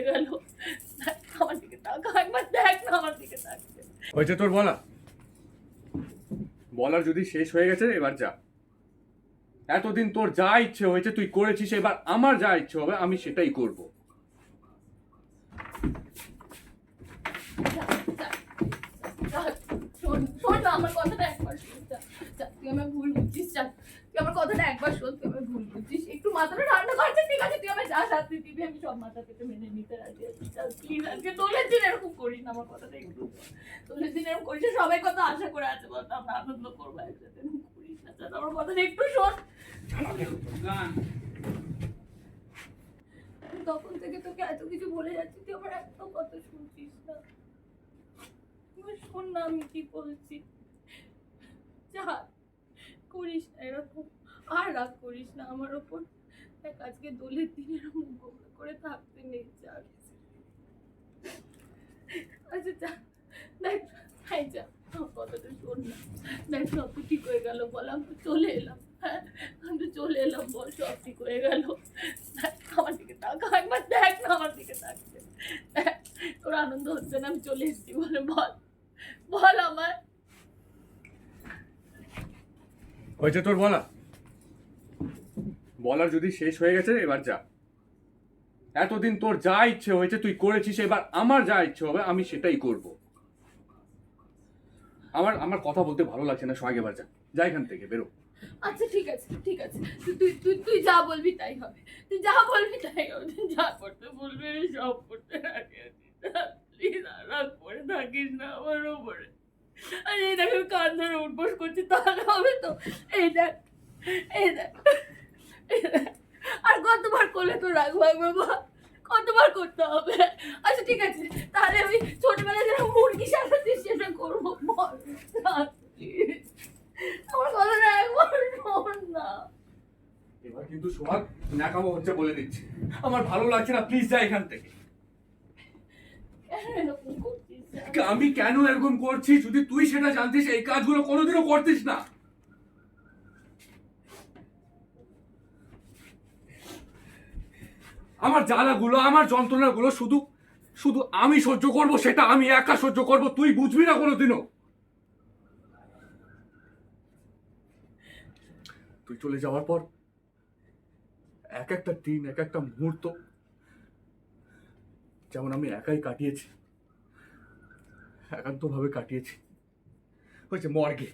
হয়ে গেল আমার দিকে তাকা একবার দেখ না আমার দিকে হয়েছে তোর বলা বলার যদি শেষ হয়ে গেছে এবার যা। এতদিন তোর যা ইচ্ছে হয়েছে তুই করেছিস এবার আমার যা ইচ্ছে হবে আমি সেটাই করব। শোন না আমার কথাটা একবার শোন যা, যা, তুই আমার ভুল বুঝছিস আমার কথাটা একবার শোন তুই আমার ভুল বুঝছিস একটু মাথাটা ঠান্ডা করছে ঠিক আছে তুই আমার যা শাস্তি দিবি আমি সব মাথা থেকে মেনে নিতে রাজি আছি। আজকে দোলের দিন এরকম করিস না আমার কথাটা একটু। দোলের দিন এরকম করিস সবাই কত আশা করে আছে বলতো আমরা আনন্দ করব একসাথে করিস না। যা, আমার কথাটা একটু শোন। তখন থেকে তোকে এত কিছু বলে যাচ্ছি তুই আমার একটা কথা শুনছিস না। শোন না আমি কি বলছি। যা করিস না এরকম, আর রাগ করিস না আমার ওপর। দেখ, আজকে দোলের দিন এরকম গোমরা করে থাকতে নেই, যা আচ্ছা যা। দেখ হাই যা। কথাটা শোন না। দেখ সব তো ঠিক হয়ে গেল, বল, আমি চলে এলাম। হ্যাঁ আমি তো চলে এলাম, বল, সব ঠিক হয়ে গেল। আমার দিকে তাকা, একবার দেখ না আমার দিকে দেখ, তোর আনন্দ হচ্ছে না, আমি চলে এসেছি, বলে বল। বল, আমার। হয়েছে তোর বলা বলার যদি শেষ হয়ে গেছে, এবার যা। এতদিন তোর যা ইচ্ছে হয়েছে, তুই করেছিস, এবার আমার যা ইচ্ছে হবে, আমি সেটাই করব। আমার আমার কথা বলতে ভালো লাগছে না, সোহাগ, এবার যা। যা এখান থেকে, বেরো। আচ্ছা ঠিক আছে ঠিক আছে। তুই তুই তুই যা বলবি তাই হবে। তুই যা বলবি তাই হবে। যা করতে বলবি সব করতে রাজি আছি। প্লিজ আর করে থাকিস না আমার ওপরে আর এই দেখ আমি কান ধরে উঠবোস করছি তাহলে হবে তো। এই দেখ এই দেখ আর কতবার করলে তো রাগ ভাগবে বা কতবার করতে হবে? আচ্ছা ঠিক আছে তাহলে আমি ছোটবেলায় যেন মুরগি সাজাচ্ছি সেটা করব। আমার কথাটা একবার শোন না। এবার কিন্তু সোহাগ ন্যাকামো হচ্ছে বলে দিচ্ছি। আমার ভালো লাগছে না প্লিজ যা এখান থেকে। আমি কেন এরকম করছি? যদি তুই সেটা জানতিস, এই কাজগুলো কোনোদিনও করতিস না। আমার জ্বালাগুলো, আমার যন্ত্রণাগুলো শুধু শুধু আমি সহ্য করব, সেটা আমি একা সহ্য করব, তুই বুঝবি না কোনোদিনও? তুই চলে যাওয়ার পর, এক একটা দিন, এক একটা মুহূর্ত যেমন আমি একাই কাটিয়েছি একান্তভাবে কাটিয়েছি। হয়েছে মর্গে।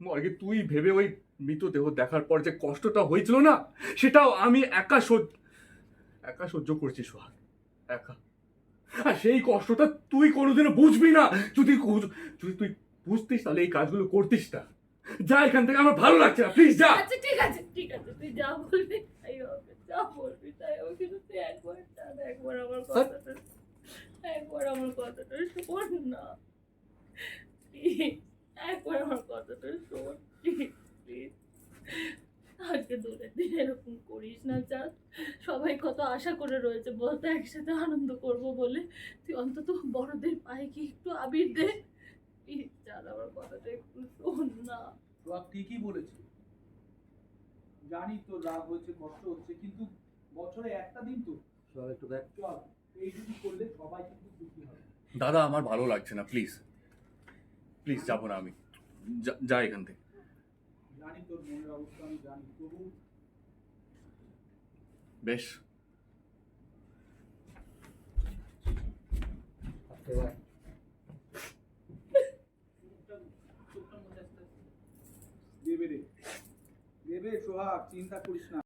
মর্গে তুই ভেবে ওই মৃতদেহ দেখার পর যে কষ্টটা হয়েছিল না সেটাও আমি একা সহ্য একা সহ্য করছি সোহাগ একা। আর সেই কষ্টটা তুই কোনোদিনও বুঝবি না। যদি যদি তুই বুঝতিস তাহলে এই কাজগুলো করতিস না। যা এখান থেকে আমার ভালো লাগছে না প্লিজ যা। আচ্ছা ঠিক আছে ঠিক আছে তুই যা বলবি তাই হবে যা বলবি তাই হবে। কিন্তু তুই একবার একবার আমার কথাটা একবার আমার কথাটা শোন না। একবার আমার কথাটা শোন প্লিজ আজকে দিন এরকম করিস না যা। সবাই কত আশা করে রয়েছে বলতে একসাথে আনন্দ করব বলে। তুই অন্তত বড়দের পায়ে কি একটু আবির দে। প্লিজ চাল আমার কথাটা একটু শোন না। রাগ ঠিকই বলেছে। জানি তো রাগ হচ্ছে কষ্ট হচ্ছে কিন্তু বছরে একটা দিন তো। সবাই একটু দেখ। চল এইটুকু করলে সবাই কিন্তু খুশি হবে। দাদা আমার ভালো লাগছে না প্লিজ প্লিজ যাব না আমি যা- যা এখান থেকে জানি তোর মনের অবস্থা আমি জানি তবু বেশ দেবে রে দেবে সোহাগ চিন্তা করিস না